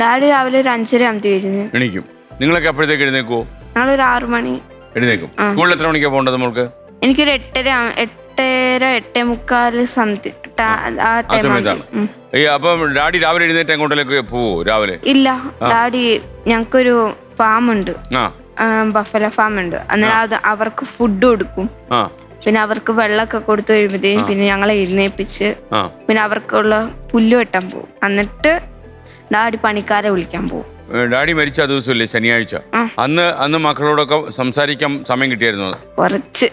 Daddy രാവിലെ ഒരു അഞ്ചര ആകുമ്പത്തി എഴുന്നേ എണീക്കും. നിങ്ങളൊക്കെ അപ്പോഴത്തേക്ക് എഴുന്നേക്കുവോ? ഞങ്ങളൊരു ആറു മണി എഴുന്നേക്കും. ആ. സ്കൂളിൽ എത്ര മണിക്കാണ് പോകേണ്ടത് നമ്മൾക്ക് എനിക്കൊരു എട്ടര ആ- എട്ടര എട്ടേ മുക്കാൽ സംതിങ് ആ ടൈം സമയത്താണ്. ഈ അപ്പം ഡാഡി രാവിലെ എഴുന്നേറ്റ് എങ്ങോട്ടേക്ക് പോവോ രാവിലെ? ഇല്ല ഡാഡി ഞങ്ങൾക്കൊരു ഫാം ഉണ്ട് ആ ബഫല ഫാം ഉണ്ട് അന്നേരം അത് അവർക്ക് ഫുഡ് കൊടുക്കും. ആ. പിന്നെ അവർക്ക് വെള്ളമൊക്കെ കൊടുത്തു കഴിയുമ്പോഴത്തേക്കും പിന്നെ ഞങ്ങളെ എഴുന്നേപ്പിച്ച് ആ. പിന്നെ അവർക്കുള്ള പുല്ല് വെട്ടാൻ പോകും. എന്നിട്ട് ഡാഡി പണിക്കാരെ വിളിക്കാൻ പോകും ഡാഡി മരിച്ച ആ ദിവസമല്ലേ? ശനിയാഴ്ച. ആ. അന്ന് അന്ന് മക്കളോടൊക്കെ സംസാരിക്കാൻ സമയം കിട്ടിയായിരുന്നു? കുറച്ച്.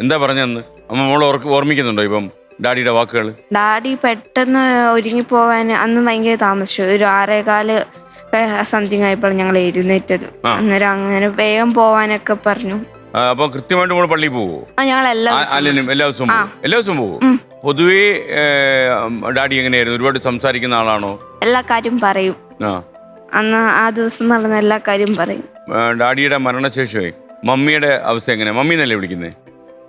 എന്താ പറഞ്ഞന്ന് അമ്മ മോൾ ഓർക്ക് ഓർമ്മിക്കുന്നുണ്ടോ ഇപ്പം ഡാഡിയുടെ വാക്കുകൾ ഡാഡി പെട്ടെന്ന് ഒരുങ്ങി പോവാൻ അന്ന് ഭയങ്കര താമസിച്ചു. ഒരു ആറേകാൽ സംതിങ് ആയപ്പോൾ ഞങ്ങൾ എഴുന്നേറ്റത്. ആ. അന്നേരം അങ്ങനെ വേഗം പോവാനൊക്കെ പറഞ്ഞു. അപ്പൊ കൃത്യമായിട്ട് മോൾ പള്ളിയിൽ പോവോ? ആ അല്ലെങ്കിലും എല്ലാ ദിവസവും. പോവും? എല്ലാ ദിവസവും പോകും ഉം. പൊതുവേ ഡാഡി എങ്ങനെയായിരുന്നു? ഒരുപാട് സംസാരിക്കുന്ന ആളാണോ? എല്ലാ കാര്യം പറയും. ആ. അന്ന് ആ ദിവസം നടന്ന എല്ലാ കാര്യം പറയും. ആ, ഡാഡിയുടെ മരണശേഷമേ മമ്മിയുടെ അവസ്ഥ എങ്ങനെയാ? മമ്മി എന്നല്ലേ വിളിക്കുന്നേ?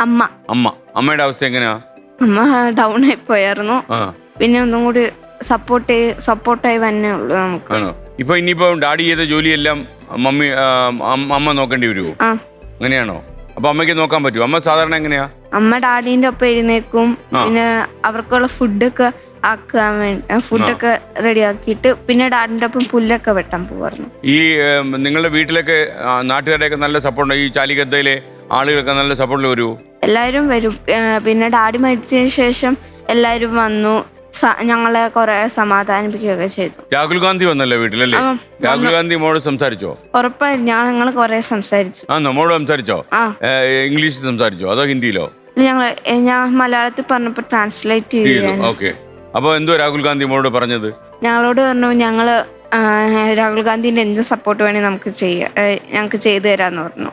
അമ്മ. അമ്മ. അമ്മയുടെ അവസ്ഥ എങ്ങനെയാ? അമ്മ ഡൗൺ ആയി പോയായിരുന്നു. ആ. പിന്നെ ഒന്നും കൂടി സപ്പോർട്ട് സപ്പോർട്ടായി വന്നേ ഉള്ളൂ നമുക്ക്. ആണോ? ഇപ്പൊ ഇനിയിപ്പോ ഡാഡി ചെയ്ത ജോലിയെല്ലാം മമ്മി ആ, അമ്മ അമ്മ നോക്കേണ്ടി വരുമോ ആ. അങ്ങനെയാണോ? അപ്പൊ അമ്മയ്ക്ക് നോക്കാൻ പറ്റും അമ്മ സാധാരണ എങ്ങനെയാ? അമ്മ ഡാഡീന്റെ ഒപ്പം എഴുന്നേക്കും. പിന്നെ അവർക്കുള്ള ഫുഡൊക്കെ ആക്കാൻ വേണ്ടി ഫുഡൊക്കെ റെഡി ആക്കിയിട്ട് പിന്നെ ഡാഡിന്റെ ഒപ്പം പുല്ലൊക്കെ വെട്ടാൻ പോവാറുണ്ട് ഈ ഏം, നിങ്ങളുടെ വീട്ടിലൊക്കെ ആ, നാട്ടുകാരുടെയൊക്കെ നല്ല സപ്പോർട്ട് ഈ ചാലിഗദ്ദയിലെ ആളുകളൊക്കെ നല്ല സപ്പോർട്ടിൽ വരുമോ എല്ലാവരും വരും. ഏ, പിന്നെ ഡാഡി മരിച്ചതിന് ശേഷം എല്ലാവരും വന്നു. ഞങ്ങളെ കുറെ സമാധാനിപ്പിക്കുകയൊക്കെ ചെയ്തു. രാഹുൽ ഗാന്ധി വന്നല്ലേ വീട്ടിലല്ലേ? രാഹുൽ ഗാന്ധി മോട് സംസാരിച്ചോ? ഉറപ്പായും ഞങ്ങൾ കുറെ സംസാരിച്ചു. ആ നമ്മോട് സംസാരിച്ചോ? ഇംഗ്ലീഷിൽ സംസാരിച്ചോ? അതോ ഹിന്ദിയിലോ? ഞങ്ങൾ ഞാൻ മലയാളത്തിൽ പറഞ്ഞപ്പോൾ ട്രാൻസ്ലേറ്റ് ചെയ്തു. ഓക്കെ. അപ്പൊ എന്തോ രാഹുൽ ഗാന്ധി മോട് പറഞ്ഞത്? ഞങ്ങളോട് പറഞ്ഞു ഞങ്ങൾ രാഹുൽ ഗാന്ധിന്റെ എന്ത് സപ്പോർട്ട് വേണേ നമുക്ക് ചെയ്യാം ഞങ്ങൾക്ക് ചെയ്തു തരാന്ന് പറഞ്ഞു.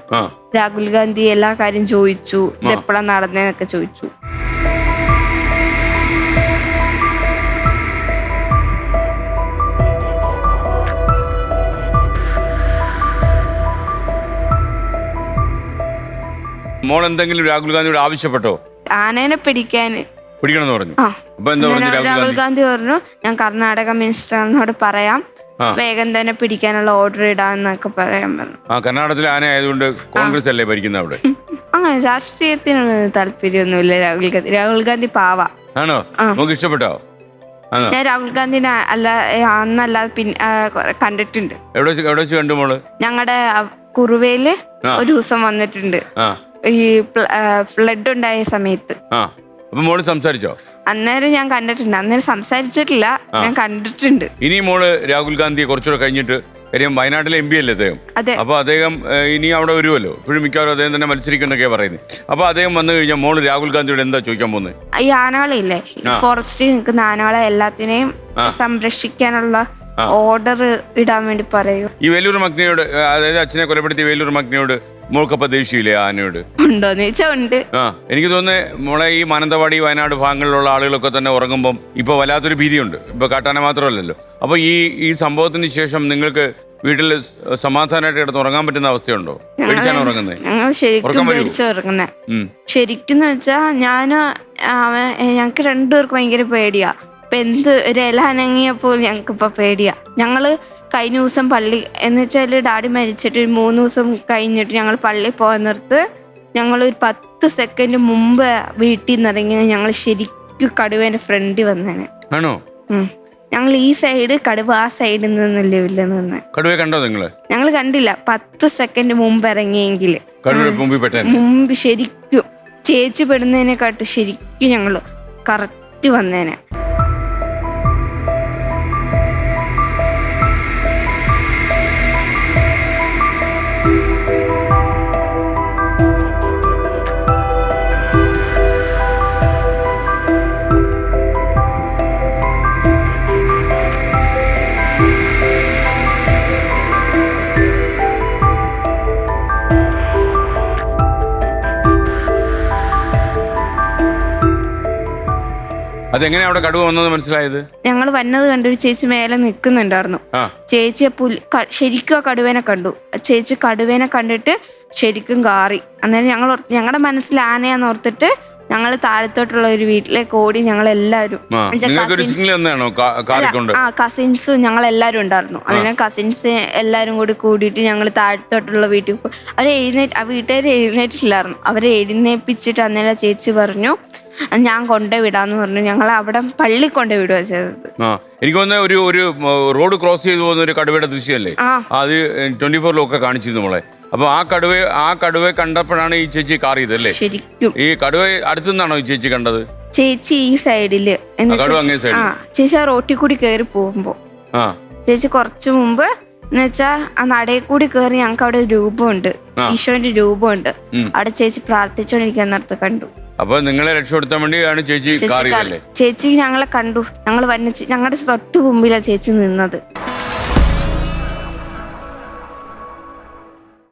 രാഹുൽ ഗാന്ധി എല്ലാ കാര്യം ചോദിച്ചു. ഇത് എപ്പോഴാ നടന്നേന്നൊക്കെ ചോദിച്ചു. മോൾ എന്തെങ്കിലും രാഹുൽ ഗാന്ധിയോട് ആവശ്യപ്പെട്ടോ? ആനേനെ പിടിക്കാൻ. പിടിക്കണമെന്ന് പറഞ്ഞു. ആ. അപ്പൊ എന്താ പറഞ്ഞു അന്നേരം രാഹുൽ രാഹുൽ ഗാന്ധി? ഗാന്ധി പറഞ്ഞു ഞാൻ കർണാടക മിനിസ്റ്ററിനോട് പറയാം. ആ. വേഗം തന്നെ പിടിക്കാനുള്ള ഓർഡർ ഇടാന്നൊക്കെ പറയാൻ പറഞ്ഞു. ആ കർണാടകത്തിലെ ആന ആയതുകൊണ്ട് കോൺഗ്രസ് അല്ലേ ഭരിക്കുന്നത് അവിടെ? അങ്ങനെ രാഷ്ട്രീയത്തിന് താല്പര്യമൊന്നുമില്ല രാഹുൽ ഗാന്ധി. രാഹുൽ ഗാന്ധി പാവ. ആണോ? ആ. നമുക്ക് ഇഷ്ടപ്പെട്ടോ? ആണോ? ഞാൻ രാഹുൽ ഗാന്ധിനെ അല്ല അന്നല്ല അന്നല്ലാതെ പിന്നെ ആ, കുറെ കണ്ടിട്ടുണ്ട്. എവിടെ വെച്ച് എവിടെ വെച്ച് കണ്ടു മോൾ? ഞങ്ങളുടെ കുറുവയിൽ ആ. ഒരു ദിവസം വന്നിട്ടുണ്ട്. ആ. ഈ ഫ്ലഡ് ഉണ്ടായ സമയത്ത്. ആ അപ്പൊ മോൾ സംസാരിച്ചോ? അന്നേരം ഞാൻ കണ്ടിട്ടുണ്ട്. അന്നേരം സംസാരിച്ചിട്ടില്ല. ഞാൻ കണ്ടിട്ടുണ്ട്. ഇനി മോൾ രാഹുൽ ഗാന്ധിയെ കുറച്ചുകൂടെ കഴിഞ്ഞിട്ട് കാര്യം വയനാട്ടിലെ എം പി അല്ലേ അദ്ദേഹം? അതെ. അപ്പൊ അദ്ദേഹം ഏഹ്, ഇനി അവിടെ വരുമല്ലോ ഇപ്പോഴും മിക്കവാറും അദ്ദേഹം തന്നെ മത്സരിക്കുന്നൊക്കെയാ പറയുന്നത്. അപ്പൊ അദ്ദേഹം വന്നു കഴിഞ്ഞാൽ മോൾ രാഹുൽ ഗാന്ധിയോട് എന്താ ചോദിക്കാൻ പോകുന്നത് ഈ ആനകളില്ലേ ഫോറസ്റ്റിൽ നിൽക്കുന്ന ആനകളെ എല്ലാത്തിനെയും സംരക്ഷിക്കാനുള്ള ഓർഡർ ഇടാൻ വേണ്ടി പറയൂ. ഈ വേലൂർ മഗ്നയോട് അതായത് അച്ഛനെ കൊലപ്പെടുത്തിയ വേലൂർ മഗ്നയോട് മോൾക്കപ്പ ദേഷ്യമില്ലേ ആനയോട്. ഉണ്ടോന്ന് ചോദിച്ചാ ഉണ്ട്. ആ എനിക്ക് തോന്നുന്നത് മോളെ ഈ മാനന്തവാടി വയനാട് ഭാഗങ്ങളിലുള്ള ആളുകളൊക്കെ തന്നെ ഉറങ്ങുമ്പം ഇപ്പൊ വല്ലാത്തൊരു ഭീതിയുണ്ട്. ഇപ്പൊ കാട്ടാന മാത്രമല്ലല്ലോ. അപ്പൊ ഈ ഈ സംഭവത്തിന് ശേഷം നിങ്ങൾക്ക് വീട്ടിൽ സമാധാനമായിട്ട് കിടന്ന് ഉറങ്ങാൻ പറ്റുന്ന അവസ്ഥയുണ്ടോ? പേടിച്ചാണ് ഉറങ്ങുന്നത്? ഞങ്ങൾ ശരിക്കും ഉറക്കം വരുമോ? പേടിച്ച് ഉറങ്ങുന്നേ. ഉം. ശരിക്കും വെച്ചാ ഞാൻ അവൻ ഞങ്ങക്ക് രണ്ടുപേർക്ക് ഭയങ്കര പേടിയാ. ഇപ്പൊ എന്ത് ഒരു ഇല അനങ്ങിയപ്പോൾ ഞങ്ങക്ക് ഇപ്പൊ പേടിയാ. ഞങ്ങൾ കഴിഞ്ഞ ദിവസം പള്ളി എന്ന് വെച്ചാൽ ഡാഡി മരിച്ചിട്ട് ഒരു മൂന്ന് ദിവസം കഴിഞ്ഞിട്ട് ഞങ്ങൾ പള്ളി പോകാൻ നിർത്ത്. ഞങ്ങൾ ഒരു പത്ത് സെക്കൻഡ് മുമ്പ് വീട്ടിൽ നിന്ന് ഇറങ്ങി ഞങ്ങൾ ശരിക്കും കടുവേന്റെ ഫ്രണ്ടിൽ വന്നേനെ. ആണോ. ഞങ്ങൾ ഈ സൈഡ് കടുവ ആ സൈഡിൽ നിന്നല്ലേ ഇല്ല നിന്ന്. കടുവയെ കണ്ടോ നിങ്ങൾ? ഞങ്ങൾ കണ്ടില്ല. പത്ത് സെക്കൻഡ് മുമ്പ് ഇറങ്ങിയെങ്കിൽ. മുമ്പ് ശരിക്കും ചേച്ചി പെടുന്നതിനെക്കാട്ട് ശരിക്കും ഞങ്ങൾ കറക്റ്റ് വന്നേനെ. അതെങ്ങനെയാ അവിടെ കടുവ വന്നത് മനസ്സിലായത്? ഞങ്ങൾ വന്നത് കണ്ടു ഒരു ചേച്ചി മേലെ നിൽക്കുന്നുണ്ടായിരുന്നു. ആ. ചേച്ചി പുലി ക- ശരിക്കും ആ കടുവേനെ കണ്ടു. ചേച്ചി കടുവേനെ കണ്ടിട്ട് ശരിക്കും കാറി. അന്നേരം ഞങ്ങൾ ഞങ്ങളുടെ മനസ്സിൽ ആനയാന്ന് ഓർത്തിട്ട് ഞങ്ങൾ താഴത്തോട്ടുള്ള ഒരു വീട്ടിലേക്ക് ഓടി ഞങ്ങൾ എല്ലാവരും ആ കസിൻസും ഞങ്ങൾ എല്ലാവരും ഉണ്ടായിരുന്നു അങ്ങനെ കസിൻസ് എല്ലാവരും കൂടി കൂടിയിട്ട് ഞങ്ങൾ താഴത്തോട്ടുള്ള വീട്ടിൽ പോയി അവർ എഴുന്നേറ്റ് ആ വീട്ടുകാർ എഴുന്നേറ്റില്ലായിരുന്നു. അവരെ എഴുന്നേപ്പിച്ചിട്ട് അന്നേരം ചേച്ചി പറഞ്ഞു ഞാൻ കൊണ്ടേ വിടാന്ന് പറഞ്ഞു. ഞങ്ങൾ അവിടെ പള്ളി കൊണ്ടേ വിടുക ചെയ്തത്. എനിക്ക് തോന്നുന്ന ഒരു ഒരു റോഡ് ക്രോസ് ചെയ്തു പോകുന്ന ഒരു കടുവയുടെ ദൃശ്യമല്ലേ? അത് ട്വന്റി ഫോറിലൊക്കെ കാണിച്ചിരുന്നു നമ്മളെ അപ്പൊ ആ കടുവയെ ആ കടുവയെ കണ്ടപ്പോഴാണ് ഈ ചേച്ചി കാറിയത് അല്ലേ? ശരിക്കും. ഈ കടുവ അടുത്തു നിന്നാണോ ഈ ചേച്ചി കണ്ടത്? ചേച്ചി ഈ സൈഡിൽ. എന്ന് കടുവ അങ്ങേ വെച്ചാ-. ആ ചേച്ചി ആ റോട്ടിൽ കൂടി കയറി പോകുമ്പോ. ആ. ചേച്ചി കുറച്ചു മുമ്പ് എന്ന് വെച്ചാ ആ നടയിൽ കൂടി കയറി ഞങ്ങൾക്ക് അവിടെ ഒരു രൂപമുണ്ട്. ആ. ഈശോന്റെ രൂപമുണ്ട്. ഉം. അവിടെ ചേച്ചി പ്രാർത്ഥിച്ചോണ്ടിരിക്കാൻ നേരത്ത് കണ്ടു. അപ്പൊ നിങ്ങളെ രക്ഷപ്പെടുത്താൻ വേണ്ടിയാണ് ചേച്ചി ചേച്ചി ചേച്ചി ഞങ്ങളെ കണ്ടു. ഞങ്ങൾ വന്നിച്ച് ഞങ്ങളുടെ തൊട്ടു മുമ്പിലാണ് ചേച്ചി നിന്നത്.